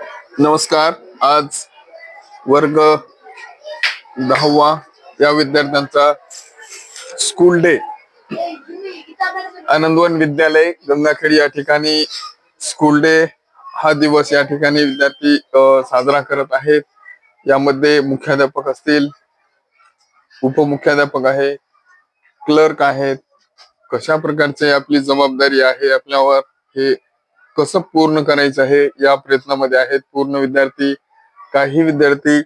नमस्कार. आज वर्ग दहावा या विद्यार्थ्यांचा स्कूल डे आनंदवन विद्यालय गंगाखेड या ठिकाणी स्कूल डे हा दिवस या ठिकाणी विद्यार्थी साजरा करत आहेत. यामध्ये मुख्याध्यापक असतील उपमुख्याध्यापक आहे क्लर्क आहेत. कशा प्रकारचे आपली जबाबदारी आहे आपल्यावर हे कसं पूर्ण करायचं आहे या प्रयत्नामध्ये आहेत. पूर्ण विद्यार्थी काही विद्यार्थी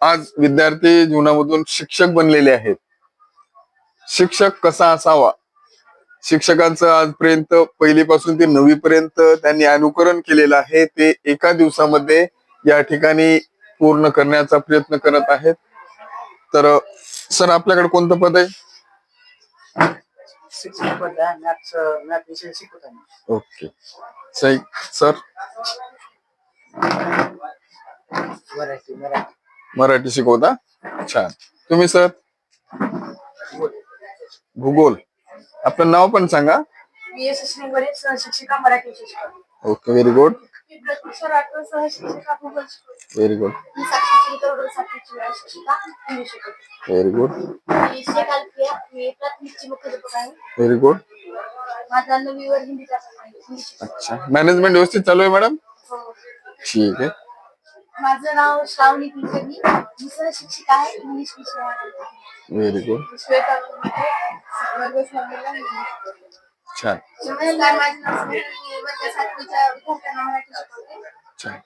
आज विद्यार्थी जीवनामधून शिक्षक बनलेले आहेत. शिक्षक कसा असावा? शिक्षकांचं आजपर्यंत पहिलीपासून ते नवीपर्यंत त्यांनी अनुकरण केलेलं आहे ते एका दिवसामध्ये या ठिकाणी पूर्ण करण्याचा प्रयत्न करत आहेत. तर सर आपल्याकडे कोणतं पद आहे? शिक्षक ओके सही सर मराठी मराठी. मराठी शिकवता? छान. तुम्ही सर भूगोल. आपलं नाव पण सांगा. मी एस एस सहशिक्षिका मराठी शिक्षक. ओके व्हेरी गुड प्रत्यक्ष राठोड भूगोल शिकवते व्हेरी गुड मी साक्षी चिलकरडोल सातवीची वेळा शिक्षिका इंग्लिश शिकवते व्हेरी गुड मी शेकाल प्रिया मी प्राथमिकची मुख्याध्यापक आहे. व्हेरी गुड माझा नवीवर हिंदीचा. अच्छा. मॅनेजमेंट व्यवस्थित चालू आहे मॅडम हो. ठीक आहे. माझं नाव श्रावणी कुलकर्णी. मी सहशिक्षिका आहे इंग्लिश विषयामध्ये व्हेरी गुड श्वेता वर्ग. छान. नमस्कार माझं नाव स्नेहल. मी वर्ग सातवीच्या विद्यार्थ्यांना मराठी शिकवते छान.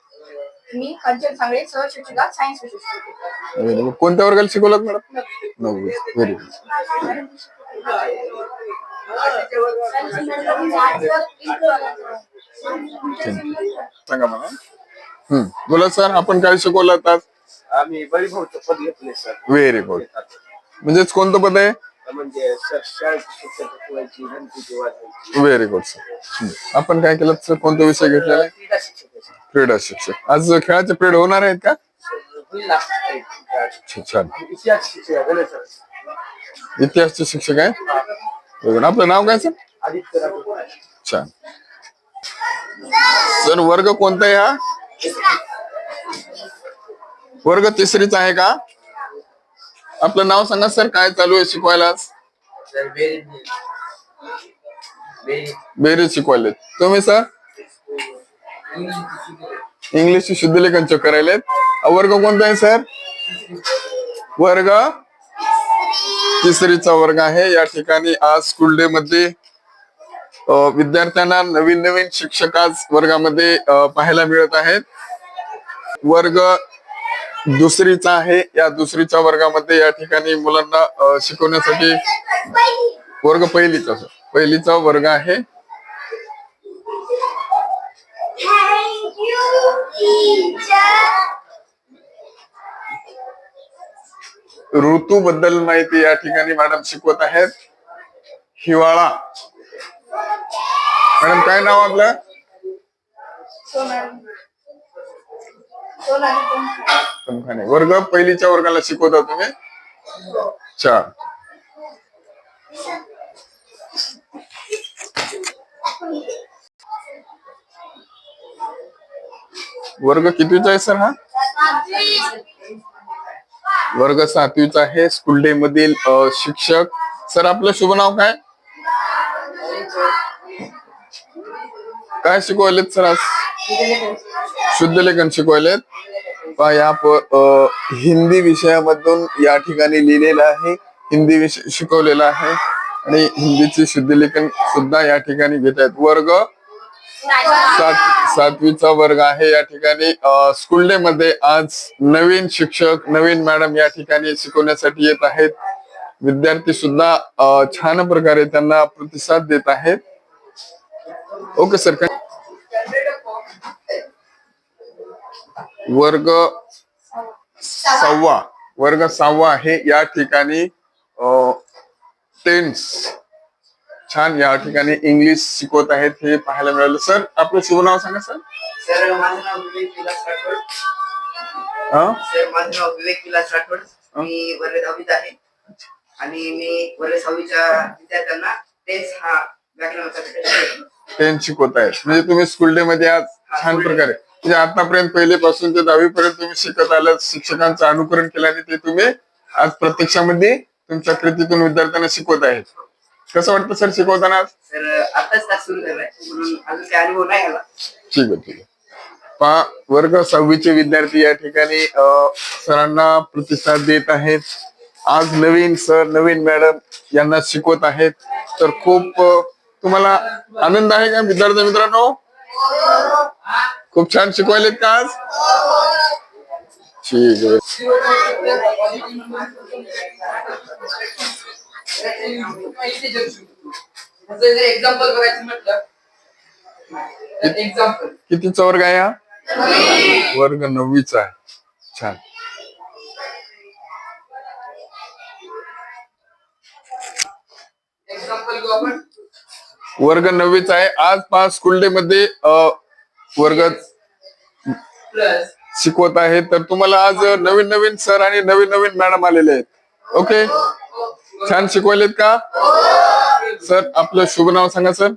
मी कंचन सांगळे सहशिक्षिका सायन्स विषय शिकवते व्हेरी गुड कोणत्या वर्गाला शिकवलं मॅडम? नववी व्हेरी गुड सांगा मला. हम्म. बोला सर आपण काय शिकवलं आज आम्ही बळीभाऊचं पद घेतले सर. व्हेरी गुड म्हणजेच कोणतं पद आहे? म्हणजे व्हेरी गुड सर आपण काय केलं? सर कोणता विषय घेतलेला? आहे क्रीडा शिक्षक. आज खेळाचे पिरियड होणार आहेत का? छान. इतिहासचे शिक्षक आहे. आपलं नाव काय सर छान. सर वर्ग कोणता आहे हा? वर्ग तिसरीचा आहे का? आपलं नाव सांगा सर काय चालू आहे शिकवायला बेरीज शिकवायलेत. तुम्ही सर? इंग्लिश शुद्धलेखन चेक करायलेत. वर्ग कोणता आहे सर? वर्ग? तिसरीचा वर्ग आहे. या ठिकाणी आज स्कूल डे मध्ये विद्यार्थ्यांना नवीन नवीन शिक्षक आज वर्गामध्ये पाहायला मिळत आहेत. वर्ग दुसरीचा आहे. या दुसरीच्या वर्गामध्ये या ठिकाणी मुलांना शिकवण्यासाठी वर्ग पहिलीचा पहिलीचा वर्ग आहे. ऋतू बद्दल माहिती या ठिकाणी मॅडम शिकवत आहेत. हिवाळा. मॅडम काय नाव आपलं? तमखाने वर्ग पहिलीच्या वर्गाला शिकवता तुम्ही? अच्छा. वर्ग कितीचा आहे सर हा? वर्ग सातवीचा आहे. स्कूल डे मधील अ, शिक्षक. सर आपलं शुभ नाव काय? काय शिकवलेत सर आज? शुद्ध लेखन शिकवलेत. या हिंदी विषयामधून या ठिकाणी लिहिलेलं आहे हिंदी विषय शिकवलेला आहे आणि हिंदीचे शुद्ध लेखन सुद्धा या ठिकाणी घेत आहेत. वर्ग सात सातवीचा वर्ग आहे या ठिकाणी. स्कूल डे मध्ये आज नवीन शिक्षक नवीन मॅडम या ठिकाणी शिकवण्यासाठी येत आहेत. विद्यार्थी सुद्धा छान प्रकारे त्यांना प्रतिसाद देत आहेत. Okay sir. वर्ग सहावा वर्ग सहावा आहे. या ठिकाणी टेन्स छान. या ठिकाणी इंग्लिश शिकवत आहेत हे पाहायला मिळालं. सर आपलं शुभ नाव सांगा सर सर माझं नाव विवेक विलास राठोड. हा? सर माझं नाव विवेक विलास राठोड. मी वर्ग दहावीत आहे. आणि मी वर्ग सहावीच्या विद्यार्थ्यांना टेन्स हा व्याकरणाचा. टेन्स शिकवत आहेत. म्हणजे तुम्ही स्कूल डे मध्ये आज छान प्रकारे म्हणजे आतापर्यंत पहिलेपासून ते दहावी पर्यंत तुम्ही शिकत आलात शिक्षकांचं अनुकरण केल्याने ते तुम्ही आज प्रत्यक्षामध्ये तुमच्या कृतीतून विद्यार्थ्यांना शिकवत आहेत. कसं वाटतं सर शिकवताना? ठीक आहे ठीक आहे. पहा वर्ग सहावीचे विद्यार्थी या ठिकाणी सरांना प्रतिसाद देत आहेत. आज नवीन सर नवीन मॅडम यांना शिकवत आहेत. तर खूप तुम्हाला आनंद आहे का विद्यार्थी मित्रांनो? खूप छान शिकवायलेत का आज? ठीक आहे. एक्झाम्पल बघायचं म्हटलं एक्झाम्पल कितीचा वर्ग आहे हा वर्ग नववीचा आहे. छान. वर्ग नववीचा आहे. आज पाच स्कूल डे मध्ये वर्ग शिकवत आहे तर तुम्हाला आज नवीन नवीन सर आणि नवीन नवीन मॅडम आलेले आहेत. ओके छान शिकवलेत का? सर आपलं शुभ नाव सांगा सर.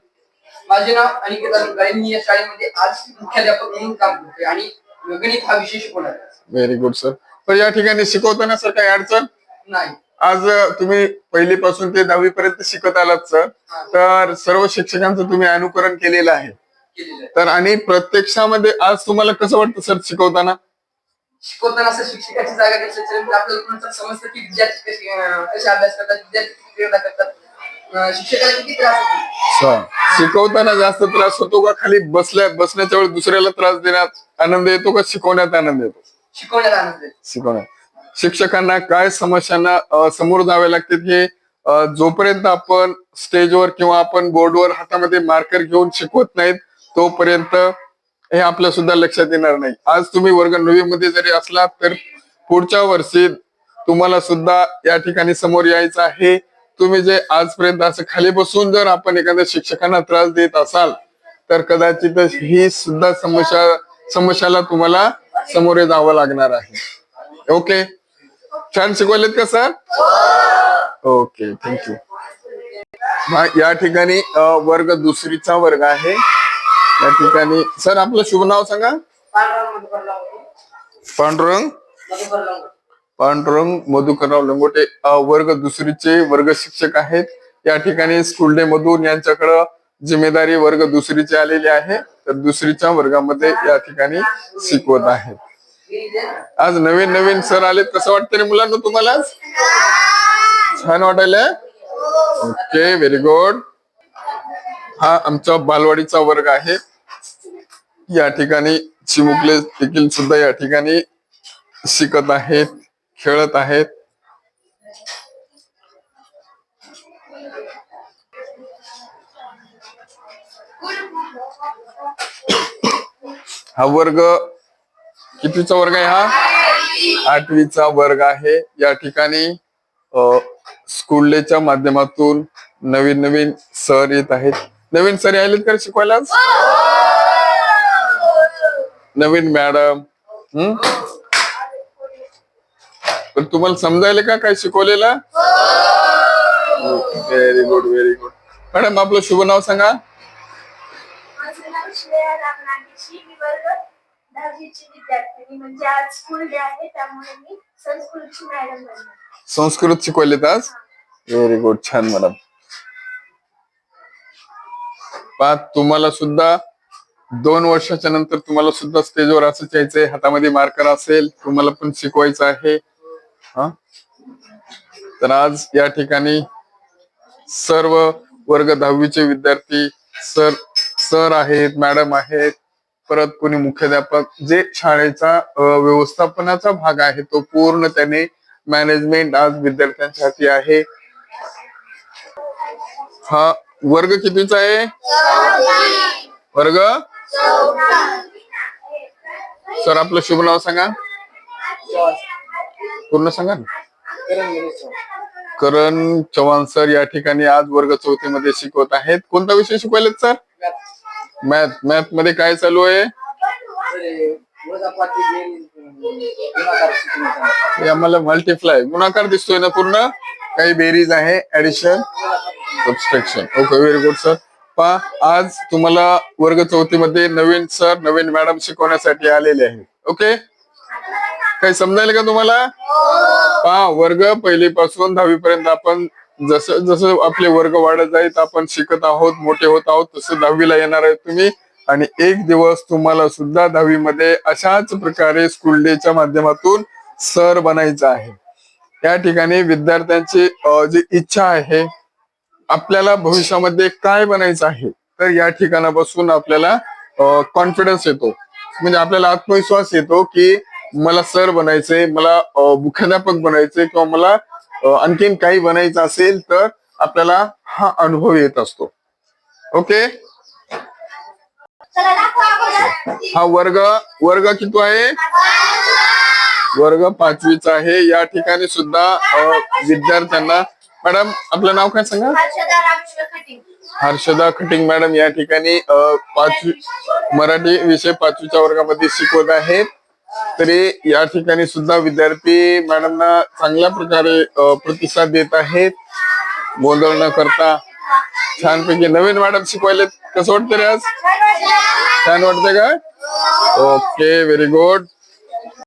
माझे नाव अनिकेत अलंकारे मी या शाळेमध्ये आज मुख्याध्यापक म्हणून काम करतोय आणि गणित हा विषय शिकवणार आहे. व्हेरी गुड सर तर या ठिकाणी शिकवताना सर काही अडचण? नाही. आज तुम्ही पहिलीपासून ते दहावी पर्यंत शिकत आलात सर. तर सर्व शिक्षकांचं तुम्ही अनुकरण केलेलं आहे. तर आणि प्रत्यक्षामध्ये आज तुम्हाला कसं वाटतं सर शिकवताना? शिकवताना असं शिक्षकाची जागा घेतल्याच्यानंतर आपल्याला समजतं की विद्यार्थी कसे अभ्यास करतात विद्यार्थी करतात. अं, शिक्षकाला किती त्रास होतो? सर शिकवताना जास्त त्रास होतो का? खाली बसल्या बसण्याच्या वेळी दुसऱ्याला त्रास देण्यात आनंद येतो का? शिकवण्यात आनंद येतो? शिकवण्यात आनंद आहे शिकवण्यात. शिक्षकांना काय समस्यांना समोर जावे लागते हे जोपर्यंत आपण स्टेजवर किंवा आपण बोर्डवर हातामध्ये मार्कर घेऊन शिकवत नाहीत तोपर्यंत हे आपल्या सुद्धा लक्षात येणार नाही. आज तुम्ही वर्ग नवी मध्ये जरी असलात तर पुढच्या वर्षी तुम्हाला सुद्धा या ठिकाणी समोर यायचं आहे. तुम्ही जे आजपर्यंत असं खाली बसून जर आपण एखाद्या शिक्षकांना त्रास देत असाल तर कदाचित ही सुद्धा समस्या समस्याला तुम्हाला समोर जावं लागणार आहे. ओके? छान शिकवलेत का सर? Okay thank you. या ठिकाणी वर्ग दुसरीचा वर्ग आहे. या ठिकाणी. सर आपलं शुभ नाव सांगा. पांडुरंग. पांडुरंग मधुकरराव लंगोटे वर्ग दुसरीचे वर्ग शिक्षक आहेत. या ठिकाणी स्कूल डे मधून यांच्याकडं जिम्मेदारी वर्ग दुसरीचे आलेली आहे. तर दुसरीच्या वर्गामध्ये या ठिकाणी शिकवत आहेत. आज नवीन नवीन सर आलेत. कसं वाटतं रे मुलांना तुम्हाला छान वाटायला ओके व्हेरी गुड हा आमचा बालवाडीचा वर्ग आहे. या ठिकाणी चिमुकले देखील सुद्धा या ठिकाणी शिकत आहेत खेळत आहेत. हा वर्ग कितीचा वर्ग आहे हा? आठवीचा वर्ग आहे. या ठिकाणी स्कूल डेच्या माध्यमातून नवीन नवीन सर येत आहेत. नवीन सर आलेत का शिकवायला आज? नवीन मॅडम. हम्म पण तुम्हाला समजायला का काय शिकवलेलं? Very good very good madam आपलं शुभ नाव सांगा. म्हणजे संस्कृत शिकवलेत आज? व्हेरी गुड छान मॅडम. पहा तुम्हाला सुद्धा दोन वर्षाच्या नंतर तुम्हाला सुद्धा स्टेजवर असंच यायचंय हातामध्ये मार्कर असेल तुम्हाला पण शिकवायचं आहे. हा? तर आज या ठिकाणी सर्व वर्ग दहावीचे विद्यार्थी सर सर आहेत मॅडम आहेत परत कोणी मुख्याध्यापक जे शाळेचा व्यवस्थापनाचा भाग आहे तो पूर्ण त्याने मॅनेजमेंट आज विद्यार्थ्यांसाठी आहे. हा वर्ग कितीचा आहे? वर्ग? सर आपलं शुभ नाव सांगा. पूर्ण सांगा ना. करण चव्हाण सर या ठिकाणी आज वर्ग चौथीमध्ये शिकवत आहेत. कोणता विषय शिकवायलेत सर? मॅथ. मॅथमध्ये काय चालू आहे? हे आम्हाला मल्टिप्लाय गुणाकार दिसतोय ना पूर्ण? काही बेरीज आहे addition subtraction okay very good sir पा आज तुम्हाला वर्ग चौथीमध्ये नवीन सर नवीन मॅडम शिकवण्यासाठी आलेले आहेत. ओके काही समजायला का तुम्हाला? पहा वर्ग पहिलीपासून दहावी पर्यंत आपण जसं जसं आपले वर्ग वाढत आहेत आपण शिकत आहोत मोठे होत आहोत तसं दहावीला येणार आहे तुम्ही. आणि एक दिवस तुम्हाला सुद्धा दहावीमध्ये अशाच प्रकारे स्कूल डेच्या माध्यमातून सर बनायचं आहे. या ठिकाणी विद्यार्थ्यांची जी इच्छा आहे आपल्याला भविष्यामध्ये काय बनायचं आहे तर या ठिकाणापासून आपल्याला कॉन्फिडन्स येतो. म्हणजे आपल्याला आत्मविश्वास येतो की मला सर बनायचंय मला मुख्याध्यापक बनायचंय किंवा मला आणखीन काही बनायचं असेल तर आपल्याला हा अनुभव येत असतो. ओके? हा वर्ग वर्ग किती आहे? वर्ग पाचवीचा आहे. या ठिकाणी सुद्धा विद्यार्थ्यांना मॅडम आपलं नाव काय सांगा? हर्षदा खटिंग मॅडम या ठिकाणी पाचवी मराठी विषय पाचवीच्या वर्गामध्ये शिकवत आहेत. तरी या ठिकाणी सुद्धा विद्यार्थी मॅडमना चांगल्या प्रकारे प्रतिसाद देत आहेत. गोंधळ न करता. छानपैकी नवीन मॅडम शिकवायले कसं वाटतं रे आज? छान वाटतंय. का? Okay very good